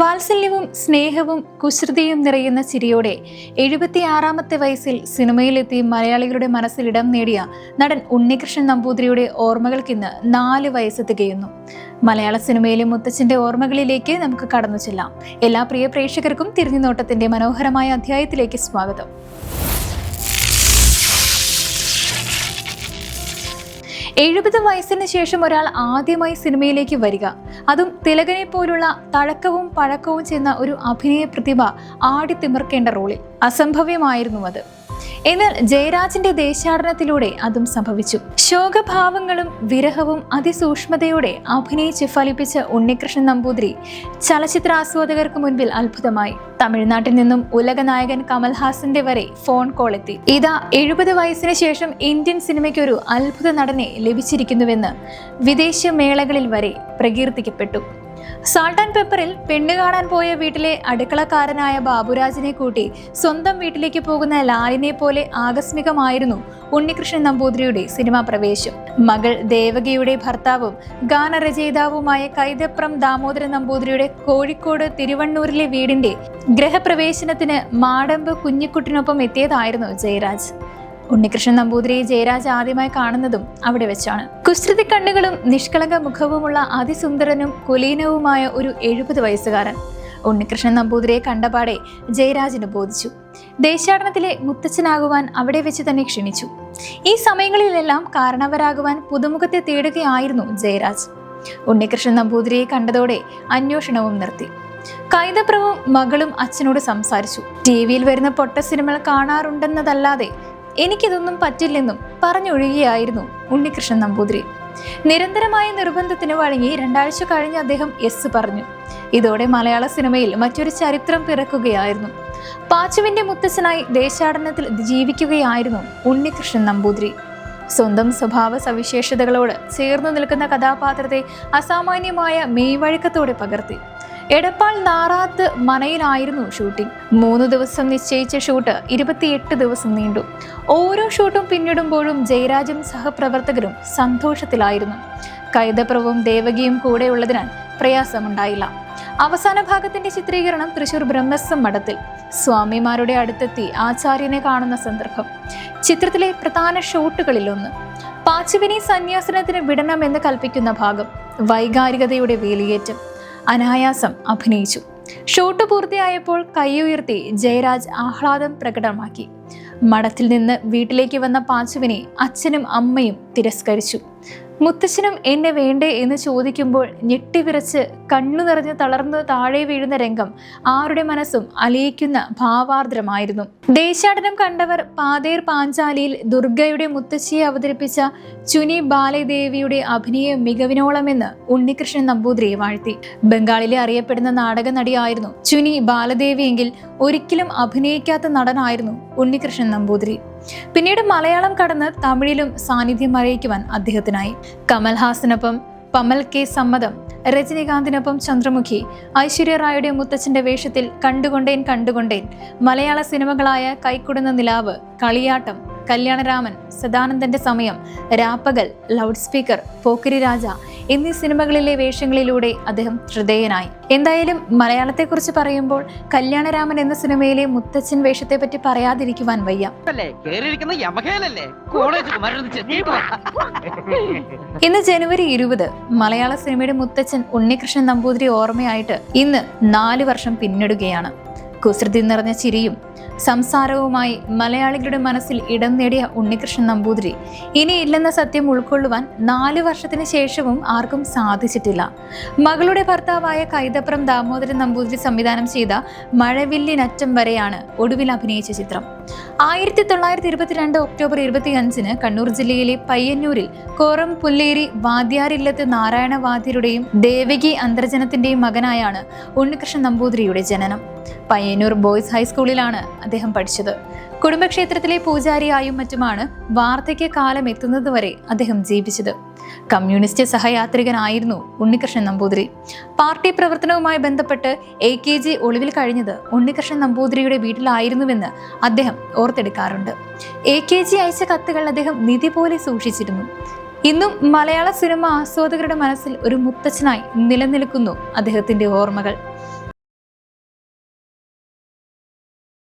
വാത്സല്യവും സ്നേഹവും കുശ്രുതിയും നിറയുന്ന ചിരിയോടെ എഴുപത്തിയാറാമത്തെ വയസ്സിൽ സിനിമയിലെത്തി മലയാളികളുടെ മനസ്സിൽ ഇടം നേടിയ നടൻ ഉണ്ണികൃഷ്ണൻ നമ്പൂതിരിയുടെ ഓർമ്മകൾക്കിന്ന് നാല് വയസ്സ് തികയുന്നു. മലയാള സിനിമയിലെ മുത്തച്ഛന്റെ ഓർമ്മകളിലേക്ക് നമുക്ക് കടന്നു ചെല്ലാം. എല്ലാ പ്രിയ പ്രേക്ഷകർക്കും തിരിഞ്ഞുനോട്ടത്തിന്റെ മനോഹരമായ അധ്യായത്തിലേക്ക് സ്വാഗതം. എഴുപത് വയസ്സിന് ശേഷം ഒരാൾ ആദ്യമായി സിനിമയിലേക്ക് വരിക. അതും തിലകനെ പോലുള്ള തഴക്കവും പഴക്കവും ചെന്ന ഒരു അഭിനയ പ്രതിഭ ആടിത്തിമിർക്കേണ്ട റോളിൽ. അസംഭവ്യമായിരുന്നു അത്. എന്നാൽ ജയരാജിന്റെ ദേശാടനത്തിലൂടെ അതും സംഭവിച്ചു. ശോകഭാവങ്ങളും വിരഹവും അതിസൂക്ഷ്മതയോടെ അഭിനയിച്ച് ഫലിപ്പിച്ച ഉണ്ണികൃഷ്ണൻ നമ്പൂതിരി ചലച്ചിത്ര ആസ്വാദകർക്ക് മുൻപിൽ അത്ഭുതമായി. തമിഴ്നാട്ടിൽ നിന്നും ഉലകനായകൻ കമൽഹാസന്റെ വരെ ഫോൺ കോൾ എത്തി ഇതാ എഴുപത് വയസ്സിന് ശേഷം ഇന്ത്യൻ സിനിമയ്ക്കൊരു അത്ഭുത നടനെ ലഭിച്ചിരിക്കുന്നുവെന്ന് വിദേശ മേളകളിൽ വരെ പ്രകീർത്തിക്കപ്പെട്ടു. സാൾട്ട് ആൻഡ് പെപ്പറിൽ പെണ്ണ് കാണാൻ പോയ വീട്ടിലെ അടുക്കളക്കാരനായ ബാബുരാജിനെ കൂട്ടി സ്വന്തം വീട്ടിലേക്ക് പോകുന്ന ലാലിനെ പോലെ ആകസ്മികമായിരുന്നു ഉണ്ണികൃഷ്ണൻ നമ്പൂതിരിയുടെ സിനിമാ പ്രവേശം. മകൾ ദേവകിയുടെ ഭർത്താവും ഗാനരചയിതാവുമായ കൈതപ്രം ദാമോദരൻ നമ്പൂതിരിയുടെ കോഴിക്കോട് തിരുവണ്ണൂരിലെ വീടിന്റെ ഗ്രഹപ്രവേശനത്തിന് മാടമ്പ് കുഞ്ഞിക്കുട്ടിനൊപ്പം എത്തിയതായിരുന്നു ജയരാജ്. ഉണ്ണികൃഷ്ണൻ നമ്പൂതിരിയെ ജയരാജ് ആദ്യമായി കാണുന്നതും അവിടെ വെച്ചാണ്. കുസ്തൃതി കണ്ണുകളും നിഷ്കളങ്ക മുഖവുമുള്ള അതിസുന്ദരനും കുലീനവുമായ ഒരു എഴുപത് വയസ്സുകാരൻ. ഉണ്ണികൃഷ്ണൻ നമ്പൂതിരിയെ കണ്ടപാടെ ജയരാജിന് ബോധിച്ചു. ദേശാടനത്തിലെ മുത്തച്ഛനാകുവാൻ അവിടെ വെച്ച് തന്നെ ക്ഷണിച്ചു. ഈ സമയങ്ങളിലെല്ലാം കാരണവരാകുവാൻ പുതുമുഖത്തെ തേടുകയായിരുന്നു ജയരാജ്. ഉണ്ണികൃഷ്ണൻ നമ്പൂതിരിയെ കണ്ടതോടെ അന്വേഷണവും നിർത്തി. കൈതപ്രവും മകളും അച്ഛനോട് സംസാരിച്ചു. ടി വിയിൽ വരുന്ന പൊട്ട സിനിമകൾ കാണാറുണ്ടെന്നതല്ലാതെ എനിക്കിതൊന്നും പറ്റില്ലെന്നും പറഞ്ഞൊഴുകിയായിരുന്നു ഉണ്ണികൃഷ്ണൻ നമ്പൂതിരി. നിരന്തരമായ നിർബന്ധത്തിന് വഴങ്ങി രണ്ടാഴ്ച കഴിഞ്ഞ് അദ്ദേഹം എസ് പറഞ്ഞു. ഇതോടെ മലയാള സിനിമയിൽ മറ്റൊരു ചരിത്രം പിറക്കുകയായിരുന്നു. പാച്ചുവിന്റെ മുത്തച്ഛനായി ദേശാടനത്തിൽ ജീവിക്കുകയായിരുന്നു ഉണ്ണികൃഷ്ണൻ നമ്പൂതിരി. സ്വന്തം സ്വഭാവ സവിശേഷതകളോട് ചേർന്നു നിൽക്കുന്ന കഥാപാത്രത്തെ അസാമാന്യമായ മെയ്വഴക്കത്തോടെ പകർത്തി. എടപ്പാൾ നാറാത്ത് മനയിലായിരുന്നു ഷൂട്ടിംഗ്. മൂന്ന് ദിവസം നിശ്ചയിച്ച ഷൂട്ട് ഇരുപത്തിയെട്ട് ദിവസം നീണ്ടു. ഓരോ ഷൂട്ടും പിന്നിടുമ്പോഴും ജയരാജും സഹപ്രവർത്തകരും സന്തോഷത്തിലായിരുന്നു. കൈതപ്രവും ദേവകിയും കൂടെയുള്ളതിനാൽ പ്രയാസമുണ്ടായില്ല. അവസാന ഭാഗത്തിന്റെ ചിത്രീകരണം തൃശൂർ ബ്രഹ്മസം മഠത്തിൽ. സ്വാമിമാരുടെ അടുത്തെത്തി ആചാര്യനെ കാണുന്ന സന്ദർഭം. ചിത്രത്തിലെ പ്രധാന ഷോട്ടുകളിലൊന്ന്. പാച്ചുവിനി സന്യാസനത്തിന് വിടണമെന്ന് കൽപ്പിക്കുന്ന ഭാഗം. വൈകാരികതയുടെ വേലിയേറ്റം. അനായാസം അഭിനയിച്ചു. ഷോട്ട് പൂർത്തിയായപ്പോൾ കൈയുയർത്തി ജയരാജ് ആഹ്ലാദം പ്രകടമാക്കി. മഠത്തിൽ നിന്ന് വീട്ടിലേക്ക് വന്ന പാച്ചുവിനെ അച്ഛനും അമ്മയും തിരസ്കരിച്ചു. മുത്തച്ഛനും എന്നെ വേണ്ടേ എന്ന് ചോദിക്കുമ്പോൾ ഞെട്ടിവിറച്ച് കണ്ണു നിറഞ്ഞ് തളർന്ന് താഴെ വീഴുന്ന രംഗം ആരുടെ മനസ്സും അലിയിക്കുന്ന ഭാവാർദ്രമായിരുന്നു. ദേശാടനം കണ്ടവർ പാതേർ പാഞ്ചാലിയിൽ ദുർഗയുടെ മുത്തശ്ശിയെ അവതരിപ്പിച്ച ചുനി ബാലദേവിയുടെ അഭിനയ മികവിനോളമെന്ന് ഉണ്ണികൃഷ്ണൻ നമ്പൂതിരിയെ വാഴ്ത്തി. ബംഗാളിലെ അറിയപ്പെടുന്ന നാടക നടിയായിരുന്നു ചുനി ബാലദേവിയെങ്കിൽ ഒരിക്കലും അഭിനയിക്കാത്ത നടനായിരുന്നു ഉണ്ണികൃഷ്ണൻ നമ്പൂതിരി. പിന്നീട് മലയാളം കടന്ന് തമിഴിലും സാന്നിധ്യം അറിയിക്കുവാൻ അദ്ദേഹത്തിനായി. കമൽഹാസനൊപ്പം പമൽ കെ സമ്മതം രജനീകാന്തിനൊപ്പം ചന്ദ്രമുഖി ഐശ്വര്യ റായുടെ മുത്തച്ഛന്റെ വേഷത്തിൽ കണ്ടുകൊണ്ടേൻ കണ്ടുകൊണ്ടേൻ മലയാള സിനിമകളായ കൈക്കുടുന്ന നിലാവ് കളിയാട്ടം കല്യാണരാമൻ സദാനന്ദന്റെ സമയം രാപ്പകൽ ലൗഡ് സ്പീക്കർ പോക്കിരി രാജ എന്നീ സിനിമകളിലെ വേഷങ്ങളിലൂടെ അദ്ദേഹം ശ്രദ്ധേയനായി എന്തായാലും മലയാളത്തെക്കുറിച്ച് പറയുമ്പോൾ കല്യാണരാമൻ എന്ന സിനിമയിലെ മുത്തച്ഛൻ വേഷത്തെ പറ്റി പറയാതിരിക്കുവാൻ വയ്യ. ഇന്ന് ജനുവരി ഇരുപത് മലയാള സിനിമയുടെ മുത്തച്ഛൻ ഉണ്ണികൃഷ്ണൻ നമ്പൂതിരി ഓർമ്മയായിട്ട് ഇന്ന് നാല് വർഷം പിന്നിടുകയാണ്. കുസൃതി നിറഞ്ഞ ചിരിയും സംസാരവുമായി മലയാളികളുടെ മനസ്സിൽ ഇടം നേടിയ ഉണ്ണികൃഷ്ണൻ നമ്പൂതിരി. ഇനിയില്ലെന്ന സത്യം ഉൾക്കൊള്ളുവാൻ നാല് വർഷത്തിന് ശേഷവും ആർക്കും സാധിച്ചിട്ടില്ല. മകളുടെ ഭർത്താവായ കൈതപ്രം ദാമോദരൻ നമ്പൂതിരി സംവിധാനം ചെയ്ത മഴവില്ലിനറ്റം വരെയാണ് ഒടുവിൽ അഭിനയിച്ച ചിത്രം. ആയിരത്തി തൊള്ളായിരത്തി ഇരുപത്തിരണ്ട് ഒക്ടോബർ ഇരുപത്തി അഞ്ചിന് കണ്ണൂർ ജില്ലയിലെ പയ്യന്നൂരിൽ കോറം പുല്ലേരി വാദ്യാരില്ലത്ത് നാരായണ വാദ്യരുടെയും ദേവകി അന്തർജനത്തിന്റെയും മകനായാണ് ഉണ്ണികൃഷ്ണൻ നമ്പൂതിരിയുടെ ജനനം. പയ്യന്നൂർ ബോയ്സ് ഹൈസ്കൂളിലാണ് അദ്ദേഹം പഠിച്ചത്. കുടുംബക്ഷേത്രത്തിലെ പൂജാരിയായും മറ്റുമാണ് വാർദ്ധക്യകാലം എത്തുന്നതുവരെ അദ്ദേഹം ജീവിച്ചത്. കമ്മ്യൂണിസ്റ്റ് സഹയാത്രികനായിരുന്നു ഉണ്ണികൃഷ്ണൻ നമ്പൂതിരി. പാർട്ടി പ്രവർത്തനവുമായി ബന്ധപ്പെട്ട് എ കെ ജി ഒളിവിൽ കഴിഞ്ഞത് ഉണ്ണികൃഷ്ണൻ നമ്പൂതിരിയുടെ വീട്ടിലായിരുന്നുവെന്ന് അദ്ദേഹം ഓർത്തെടുക്കാറുണ്ട്. എ കെ ജി അയച്ച കത്തുകൾ അദ്ദേഹം നിധി പോലെ സൂക്ഷിച്ചിരുന്നു. ഇന്നും മലയാള സിനിമ ആസ്വാദകരുടെ മനസ്സിൽ ഒരു മുത്തച്ഛനായി നിലനിൽക്കുന്നു അദ്ദേഹത്തിന്റെ ഓർമ്മകൾ.